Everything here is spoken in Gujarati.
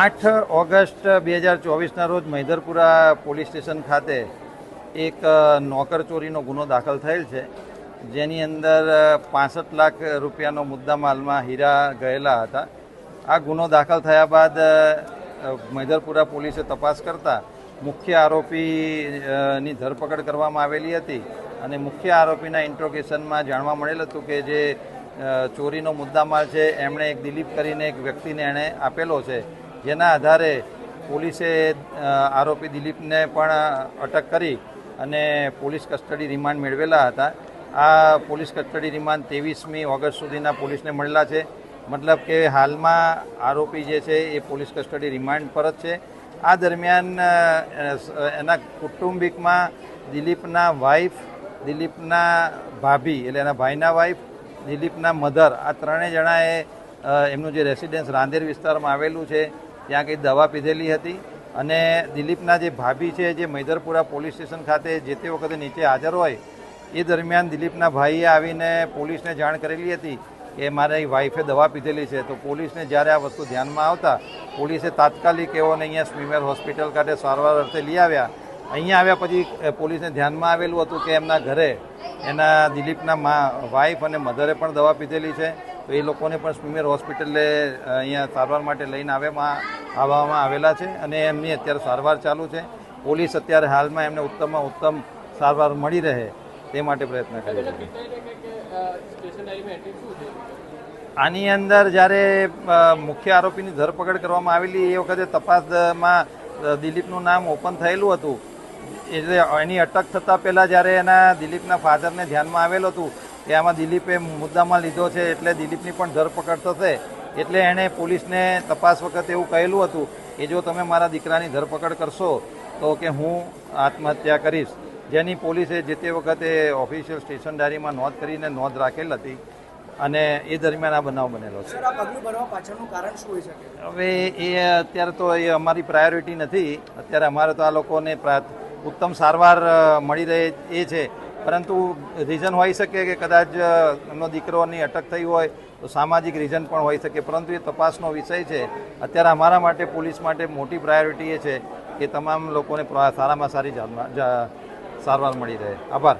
આઠ ઓગસ્ટ બે હજાર ચોવીસના રોજ મૈદરપુરા પોલીસ સ્ટેશન ખાતે એક નોકરચોરીનો નોકર ચોરીનો ગુનો દાખલ થયેલ છે. જેની અંદર પાસઠ લાખ રૂપિયાનો મુદ્દામાલમાં હીરા ગયેલા હતા. આ ગુનો દાખલ થયા બાદ મૈદરપુરા પોલીસે તપાસ કરતા મુખ્ય આરોપીની ધરપકડ કરવામાં આવેલી હતી. અને મુખ્ય આરોપીના ઇન્ટ્રોગેશનમાં જાણવા મળેલ હતું કે જે ચોરીનો મુદ્દામાલ છે, એમણે એક દિલીપ કરીને એક વ્યક્તિને એણે આપેલો છે. જેના આધારે પોલીસે આરોપી દિલીપને પણ અટક કરી અને પોલીસ કસ્ટડી રિમાન્ડ મેળવેલા હતા. આ પોલીસ કસ્ટડી રિમાન્ડ ત્રેવીસમી ઓગસ્ટ સુધીના પોલીસને મળેલા છે. મતલબ કે હાલમાં આરોપી જે છે, એ પોલીસ કસ્ટડી રિમાન્ડ પર જ છે. આ દરમિયાન એના કુટુંબિકમાં દિલીપના વાઈફ દિલીપના ભાભી, એટલે એના ભાઈના વાઈફ દિલીપના મધર. આ ત્રણેય જણાએ એમનું જે રેસિડેન્સ રાંદેર વિસ્તારમાં આવેલું છે, ત્યાં કંઈ દવા પીધેલી હતી અને દિલીપના જે ભાભી છે, જે મૈદરપુરા પોલીસ સ્ટેશન ખાતે જે તે વખતે નીચે હાજર હોય, એ દરમિયાન દિલીપના ભાઈએ આવીને પોલીસને જાણ કરેલી હતી કે મારી વાઈફે દવા પીધેલી છે. તો પોલીસને જ્યારે આ વસ્તુ ધ્યાનમાં આવતા, પોલીસે તાત્કાલિક એઓને અહીંયા સ્વિમેર હોસ્પિટલ ખાતે સારવાર અર્થે લઈ આવ્યા. અહીંયા આવ્યા પછી પોલીસને ધ્યાનમાં આવેલું હતું કે એમના ઘરે એના દિલીપના મા વાઈફ અને મધરે પણ દવા પીધેલી છે. તો એ લોકોને પણ સ્મીમેર હોસ્પિટલે અહીંયા સારવાર માટે લઈને આવ્યામાં આવવામાં આવેલા છે. અને એમની અત્યારે સારવાર ચાલુ છે. પોલીસ અત્યારે હાલમાં એમને ઉત્તમમાં ઉત્તમ સારવાર મળી રહે તે માટે પ્રયત્ન કરી છે. આની અંદર જ્યારે મુખ્ય આરોપીની ધરપકડ કરવામાં આવેલી, એ વખતે તપાસમાં દિલીપનું નામ ઓપન થયેલું હતું. એટલે એની અટક થતાં પહેલાં જ્યારે એના દિલીપના ફાધરને ધ્યાનમાં આવેલું હતું કે આમાં દિલીપે મુદ્દામાં લીધો છે એટલે દિલીપની પણ ધરપકડ થશે એટલે એણે પોલીસને તપાસ વખતે એવું કહેલું હતું કે જો તમે મારા દીકરાની ધરપકડ કરશો તો કે હું આત્મહત્યા કરીશ. જેની પોલીસે જે તે વખતે ઓફિશિયલ સ્ટેશન ડાયરીમાં નોંધ કરીને નોંધ રાખેલ હતી અને એ દરમિયાન આ બનાવ બનેલો છે. હવે એ અત્યારે તો એ અમારી પ્રાયોરિટી નથી. અત્યારે અમારે તો આ લોકોને ઉત્તમ સારવાર મળી રહે એ છે. પરંતુ રીઝન હોઈ શકે કે કદાચ એમનો દીકરોની અટક થઈ હોય, તો સામાજિક રીઝન પણ હોઈ શકે. પરંતુ એ તપાસનો વિષય છે. અત્યારે અમારા માટે, પોલીસ માટે મોટી પ્રાયોરિટી એ છે કે તમામ લોકોને સારામાં સારી સારવાર મળી રહે. આભાર.